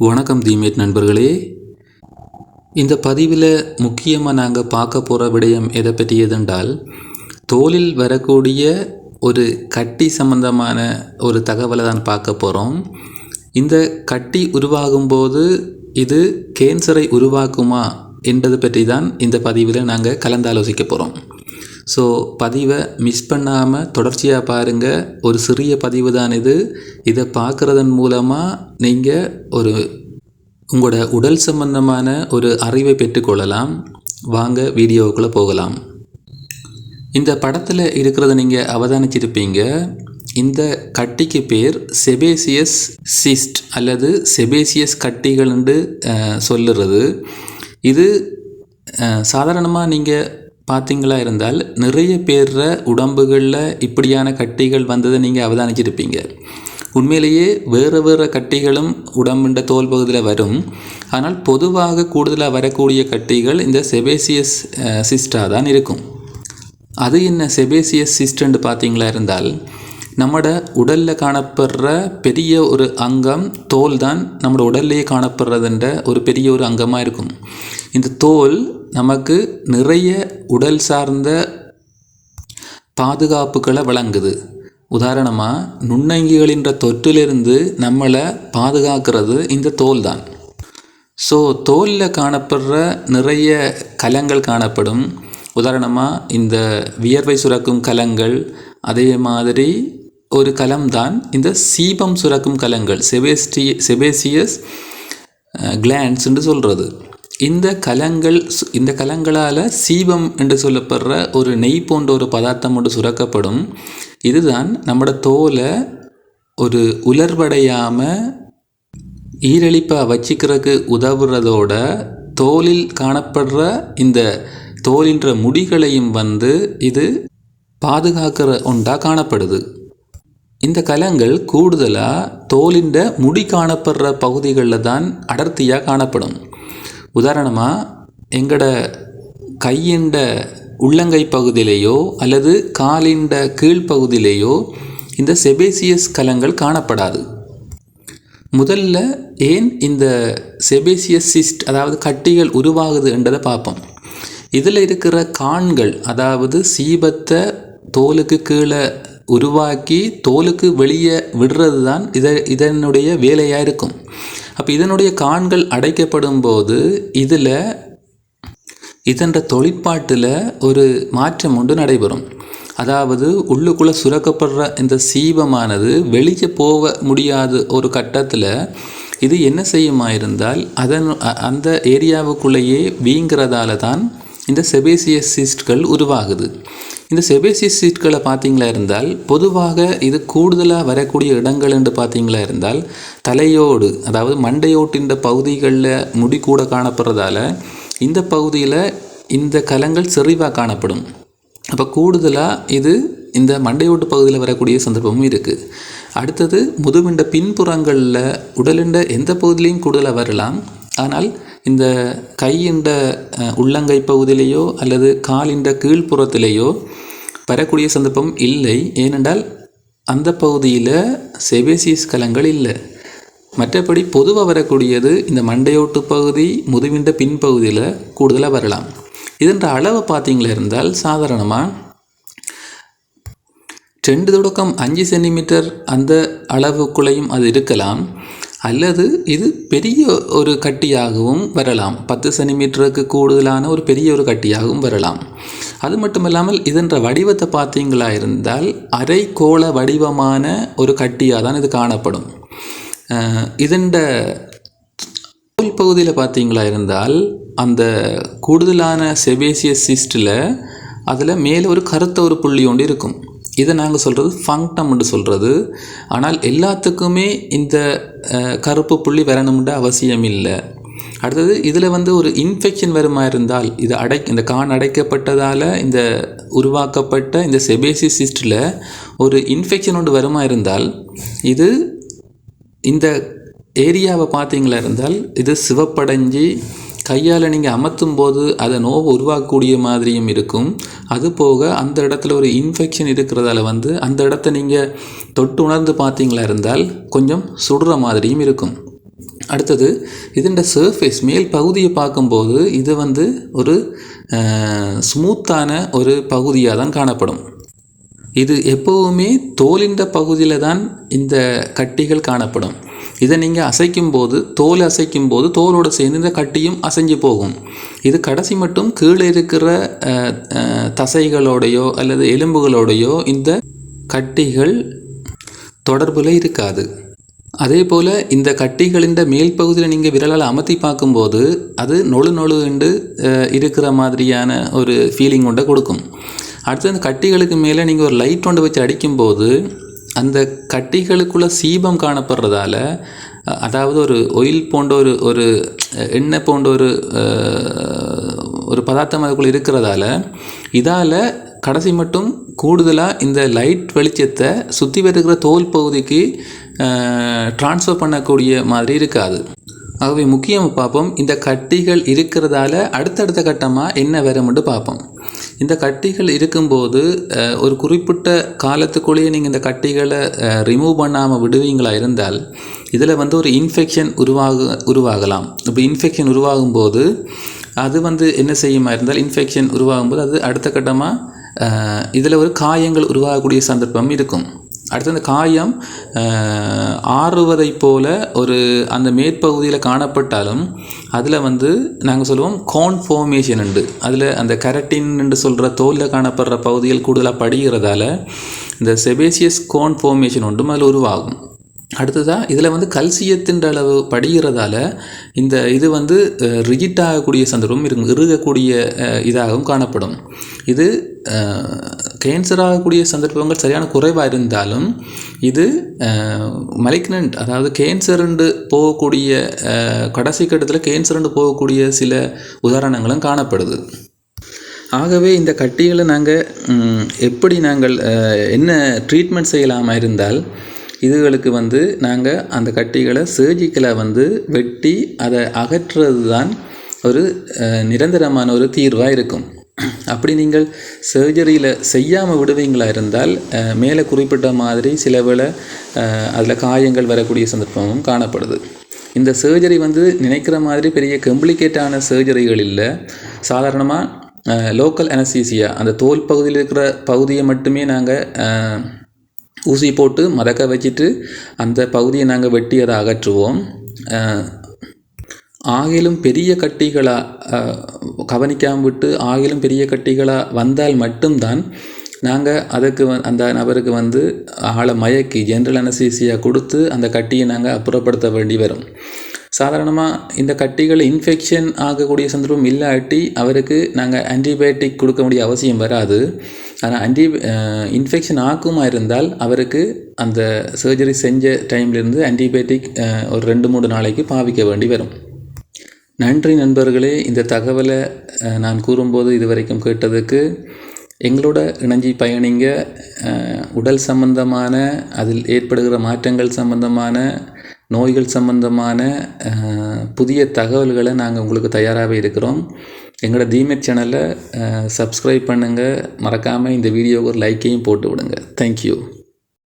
வணக்கம் தீமேட் நண்பர்களே. இந்த பதிவில் முக்கியமாக நாங்கள் பார்க்க போகிற விடயம் எதை பற்றியதென்றால் தோலில் வரக்கூடிய ஒரு கட்டி சம்பந்தமான ஒரு தகவலை தான் பார்க்க போகிறோம் இந்த கட்டி உருவாகும்போது இது கேன்சரை உருவாக்குமா என்பது பற்றி தான் இந்த பதிவில் நாங்கள் கலந்தாலோசிக்க போகிறோம் ஸோ பதிவை மிஸ் பண்ணாமல் தொடர்ச்சியாக பாருங்கள் ஒரு சிறிய பதிவு தான் இது. இதை பார்க்குறதன் மூலமாக நீங்கள் ஒரு உங்களோட உடல் சம்பந்தமான ஒரு அறிவை பெற்றுக்கொள்ளலாம் வாங்க வீடியோவுக்குள்ளே போகலாம். இந்த படத்தில் இருக்கிறத நீங்கள் அவதானிச்சிருப்பீங்க. இந்த கட்டிக்கு பேர் செபேசியஸ் சிஸ்ட் அல்லது செபேசியஸ் கட்டிகள் என்று சொல்லுறது. இது சாதாரணமாக நீங்கள் பார்த்தீங்களா இருந்தால் நிறைய பேர்ற உடம்புகளில் இப்படியான கட்டிகள் வந்ததை நீங்கள் அவதானிச்சிருப்பீங்க. உண்மையிலேயே வேறு வேறு கட்டிகளும் உடம்புண்ட தோல் பகுதியில் வரும். ஆனால் பொதுவாக கூடுதலாக வரக்கூடிய கட்டிகள் இந்த செபேசியஸ் சிஸ்டாக தான் இருக்கும். அது என்ன செபேசியஸ் சிஸ்டன்ட் பார்த்தீங்களா இருந்தால் நம்மட உடலில் காணப்படுற பெரிய ஒரு அங்கம் தோல் தான் நம்மளோட உடல்லையே காணப்படுறதுன்ற ஒரு பெரிய ஒரு அங்கமாக இருக்கும். இந்த தோல் நமக்கு நிறைய உடல் சார்ந்த பாதுகாப்புகளை வழங்குது. உதாரணமாக நுண்ணங்கிகளின்ற தொற்றிலிருந்து நம்மளை பாதுகாக்கிறது இந்த தோல் தான் ஸோ தோலில் காணப்படுற நிறைய கலங்கள் காணப்படும். உதாரணமாக இந்த வியர்வை சுரக்கும் கலங்கள் அதே மாதிரி ஒரு கலம் தான் இந்த சீபம் சுரக்கும் கலங்கள் செபேஸ்டி செபேசியஸ் கிளான்ஸ் என்று சொல்கிறது இந்த கலங்கள் இந்த கலங்களால் சீபம் என்று சொல்லப்படுற ஒரு நெய் போன்ற ஒரு பதார்த்தம் ஒன்று சுரக்கப்படும். இதுதான் நம்மளோட தோலை ஒரு உலர்வடையாமல் ஈரழிப்பாக வச்சுக்கிறதுக்கு உதவுறதோட தோலில் காணப்படுற இந்த தோலின்ற முடிகளையும் வந்து இது பாதுகாக்கிற ஒன்றாக காணப்படுது. இந்த கலங்கள் கூடுதலாக தோலின்ற முடி காணப்படுற பகுதிகளில் தான் அடர்த்தியாக காணப்படும். உதாரணமாக எங்களோட கையின்ற உள்ளங்கை பகுதியிலேயோ அல்லது காலின்ற கீழ்ப்பகுதியிலேயோ இந்த செபேசியஸ் கலங்கள் காணப்படாது. முதல்ல ஏன் இந்த செபேசியஸ் சிஸ்ட் அதாவது கட்டிகள் உருவாகுது என்றதை பார்ப்போம். இதில் இருக்கிற கான்கள் அதாவது சீபத்தை தோலுக்கு கீழே உருவாக்கி தோலுக்கு வெளியே விடுறது தான் இத இதனுடைய வேலையாக இருக்கும். அப்போ இதனுடைய கான்கள் அடைக்கப்படும் போது இதில் இதன்ற தொழிற்பாட்டில் ஒரு மாற்றம் ஒன்று நடைபெறும். அதாவது உள்ளுக்குள்ளே சுரக்கப்படுற இந்த சீபமானது வெளியே போக முடியாத ஒரு கட்டத்தில் இது என்ன செய்யுமா இருந்தால் அதன் அந்த ஏரியாவுக்குள்ளேயே வீங்கிறதால தான் இந்த செபேசிய சிஸ்ட்கள் உருவாகுது. இந்த செபேசி சீட்களை பார்த்தீங்களா இருந்தால் பொதுவாக இது கூடுதலாக வரக்கூடிய இடங்கள் என்று பார்த்தீங்களா இருந்தால் தலையோடு அதாவது மண்டையோட்டின்ற பகுதிகளில் முடி கூட காணப்படுறதால இந்த பகுதியில் இந்த கலங்கள் செறிவாக காணப்படும். அப்போ கூடுதலாக இது இந்த மண்டையோட்டு பகுதியில் வரக்கூடிய சந்தர்ப்பமும் இருக்குது அடுத்தது முதுவிண்ட பின்புறங்களில் உடலிண்ட எந்த பகுதியிலையும் கூடுதலாக வரலாம். ஆனால் இந்த கையின்ற உள்ளங்கை பகுதியிலேயோ அல்லது காலின்ற கீழ்ப்புறத்திலேயோ வரக்கூடிய சந்தர்ப்பம் இல்லை. ஏனென்றால் அந்த பகுதியில் செபேசியஸ் கலங்கள் இல்லை. மற்றபடி பொதுவாக வரக்கூடியது இந்த மண்டையோட்டு பகுதி முதுவிண்ட பின்பகுதியில் கூடுதலாக வரலாம். இதன்ற அளவு பார்த்தீங்களா இருந்தால் சாதாரணமாக ரெண்டு தொடக்கம் அஞ்சு சென்டிமீட்டர் அந்த அளவுக்குள்ளேயும் அது இருக்கலாம். அல்லது இது பெரிய ஒரு கட்டியாகவும் வரலாம். பத்து சென்டிமீட்டருக்கு கூடுதலான ஒரு பெரிய ஒரு கட்டியாகவும் வரலாம். அது மட்டும் இல்லாமல் இதன்ற வடிவத்தை பார்த்தீங்களா இருந்தால் அரைக்கோள வடிவமான ஒரு கட்டியாக தான் இது காணப்படும். அஹ் இதண்ட தோல் பகுதியில் பார்த்தீங்களா இருந்தால் அந்த கூடுதலான செபேசியஸ் சிஸ்டில் அதில் மேலே ஒரு கருத்த ஒரு புள்ளி ஒன்று இருக்கும். இதை நாங்கள் சொல்கிறது ஃபங்டம்னு சொல்கிறது ஆனால் எல்லாத்துக்குமே இந்த கருப்பு புள்ளி வரணும்ன்ற அவசியம் இல்லை. அடுத்தது இதில் வந்து ஒரு இன்ஃபெக்ஷன் வருமா இருந்தால் இது அடை இந்த கான் அடைக்கப்பட்டதால் இந்த உருவாக்கப்பட்ட இந்த செபேசி சிஸ்டில் ஒரு இன்ஃபெக்ஷன் ஒன்று வருமா இருந்தால் இது இந்த ஏரியாவை பார்த்தீங்களா இருந்தால் இது சிவப்படைஞ்சு கையால் நீங்கள் அமர்த்தும் போது அதை நோவு உருவாக்கக்கூடிய மாதிரியும் இருக்கும். அது போக அந்த இடத்துல ஒரு இன்ஃபெக்ஷன் இருக்கிறதால வந்து அந்த இடத்த நீங்கள் தொட்டு உணர்ந்து பார்த்தீங்களா இருந்தால் கொஞ்சம் சுடுற மாதிரியும் இருக்கும். அடுத்தது இதன் சர்ஃபேஸ் மேல் பகுதியை பார்க்கும்போது இது வந்து ஒரு ஸ்மூத்தான ஒரு பகுதியாக தான் காணப்படும். இது எப்போவுமே தோலின்ற பகுதியில் தான் இந்த கட்டிகள் காணப்படும். இதை நீங்கள் அசைக்கும் போது தோல் அசைக்கும் போது தோலோடு சேர்ந்து இந்த கட்டியும் அசைஞ்சு போகும். இது கடைசி மட்டும் கீழே இருக்கிற தசைகளோடையோ அல்லது எலும்புகளோடையோ இந்த கட்டிகள் தொடர்பில் இருக்காது. அதே போல் இந்த கட்டிகளின் மேல் பகுதியில் நீங்கள் விரலால் அமர்த்தி பார்க்கும்போது அது நொழு நொழு என்று இருக்கிற மாதிரியான ஒரு ஃபீலிங் கொண்ட கொடுக்கும். அடுத்து அந்த கட்டிகளுக்கு மேலே நீங்கள் ஒரு லைட் கொண்டு வச்சு அடிக்கும்போது அந்த கட்டிகளுக்குள்ளே சீபம் காணப்படுறதால அதாவது ஒரு ஒயில் போன்ற ஒரு ஒரு எண்ணெய் போன்ற ஒரு ஒரு பதார்த்தம் அதுக்குள்ளே இருக்கிறதால இதால் கடைசி மட்டும் கூடுதலாக இந்த லைட் வெளிச்சத்தை சுற்றி வருகிற தோல் பகுதிக்கு ட்ரான்ஸ்ஃபர் பண்ணக்கூடிய மாதிரி இருக்காது. ஆகவே முக்கியமாக பார்ப்போம் இந்த கட்டிகள் இருக்கிறதால அடுத்தடுத்த கட்டமாக என்ன மட்டும் பார்ப்போம். இந்த கட்டிகள் இருக்கும்போது ஒரு குறிப்பிட்ட காலத்துக்குள்ளேயே நீங்கள் இந்த கட்டிகளை ரிமூவ் பண்ணாமல் விடுவீங்களா இருந்தால் இதில் வந்து ஒரு இன்ஃபெக்ஷன் உருவாக உருவாகலாம். இப்போ இன்ஃபெக்ஷன் உருவாகும் போது அது வந்து என்ன செய்யுமா இருந்தால் இன்ஃபெக்ஷன் உருவாகும் போது அது அடுத்த கட்டமாக இதில் ஒரு காயங்கள் உருவாகக்கூடிய சந்தர்ப்பம் இருக்கும். அடுத்து அந்த காயம் ஆறுவதை ஆறுவதைப் போல ஒரு அந்த மேற்பகுதியில் காணப்பட்டாலும் அதில் வந்து நாங்கள் சொல்லுவோம் கோன் ஃபார்மேஷன் உண்டு. அதில் அந்த கரட்டின் என்று சொல்கிற தோலில் காணப்படுற பகுதிகள் கூடுதலாக படிகிறதால இந்த செபேசியஸ் கோன் ஃபார்மேஷன் ஒன்றும் அதில் உருவாகும். அடுத்ததாக இதில் வந்து கல்சியத்தின் அளவு படிகிறதால இந்த இது வந்து ரிஜிட் ஆகக்கூடிய சந்தர்ப்பம் இருக்கும் இறுகக்கூடிய இதாகவும் காணப்படும். இது கேன்சர் ஆகக்கூடிய சந்தர்ப்பங்கள் சரியான குறைவாக இருந்தாலும் இது மலிக்னன்ட் அதாவது கேன்சருண்டு போகக்கூடிய கடைசி கட்டத்தில் கேன்சருண்டு போகக்கூடிய சில உதாரணங்களும் காணப்படுது. ஆகவே இந்த கட்டிகளை நாங்கள் எப்படி நாங்கள் என்ன ட்ரீட்மெண்ட் செய்யலாமா இருந்தால் இதுகளுக்கு வந்து நாங்கள் அந்த கட்டிகளை சர்ஜிக்கலை வந்து வெட்டி அதை அகற்றுறது தான் ஒரு நிரந்தரமான ஒரு தீர்வாக இருக்கும். அப்படி நீங்கள் சர்ஜரியில் செய்யாமல் விடுவீங்களா இருந்தால் மேலே குறிப்பிட்ட மாதிரி சில வேளை அதில் காயங்கள் வரக்கூடிய சந்தர்ப்பமும் காணப்படுது. இந்த சர்ஜரி வந்து நினைக்கிற மாதிரி பெரிய கம்ப்ளிகேட்டான சர்ஜரிகள் இல்லை. சாதாரணமாக லோக்கல் அனசீசியா அந்த தோல் பகுதியில் இருக்கிற பகுதியை மட்டுமே நாங்கள் ஊசி போட்டு மதக்க வச்சுட்டு அந்த பகுதியை நாங்கள் வெட்டி அதை அகற்றுவோம். ஆகிலும் பெரிய கட்டிகளாக கவனிக்காமல் விட்டு ஆகிலும் பெரிய கட்டிகளாக வந்தால் மட்டும்தான் நாங்கள் அதுக்கு அந்த நபருக்கு வந்து ஆளை மயக்கி ஜென்ரல் அனசீசியா கொடுத்து அந்த கட்டியை நாங்கள் அப்புறப்படுத்த வேண்டி வரும். சாதாரணமாக இந்த கட்டிகள் இன்ஃபெக்ஷன் ஆகக்கூடிய சந்தர்ப்பம் இல்லாட்டி அவருக்கு நாங்கள் ஆன்டிபயோட்டிக் கொடுக்க வேண்டிய அவசியம் வராது. ஆனால் ஆன்டி இன்ஃபெக்ஷன் ஆக்குமா இருந்தால் அவருக்கு அந்த சர்ஜரி செஞ்ச டைம்லேருந்து ஆன்டிபயோட்டிக் ஒரு ரெண்டு மூணு நாளைக்கு பாவிக்க வேண்டி வரும். நன்றி நண்பர்களே இந்த தகவலை நான் கூறும்போது இதுவரைக்கும் கேட்டதுக்கு எங்களோட இணைஞ்சி பயணிங்க உடல் சம்பந்தமான அதில் ஏற்படுகிற மாற்றங்கள் சம்பந்தமான நோய்கள் சம்பந்தமான புதிய தகவல்களை நாங்கள் உங்களுக்கு தயாராகவே இருக்கிறோம். எங்களோட தீமெட் சேனலை சப்ஸ்கிரைப் பண்ணுங்கள் மறக்காமல் இந்த வீடியோவுக்கு ஒரு லைக்கையும் போட்டு விடுங்க. தேங்க்யூ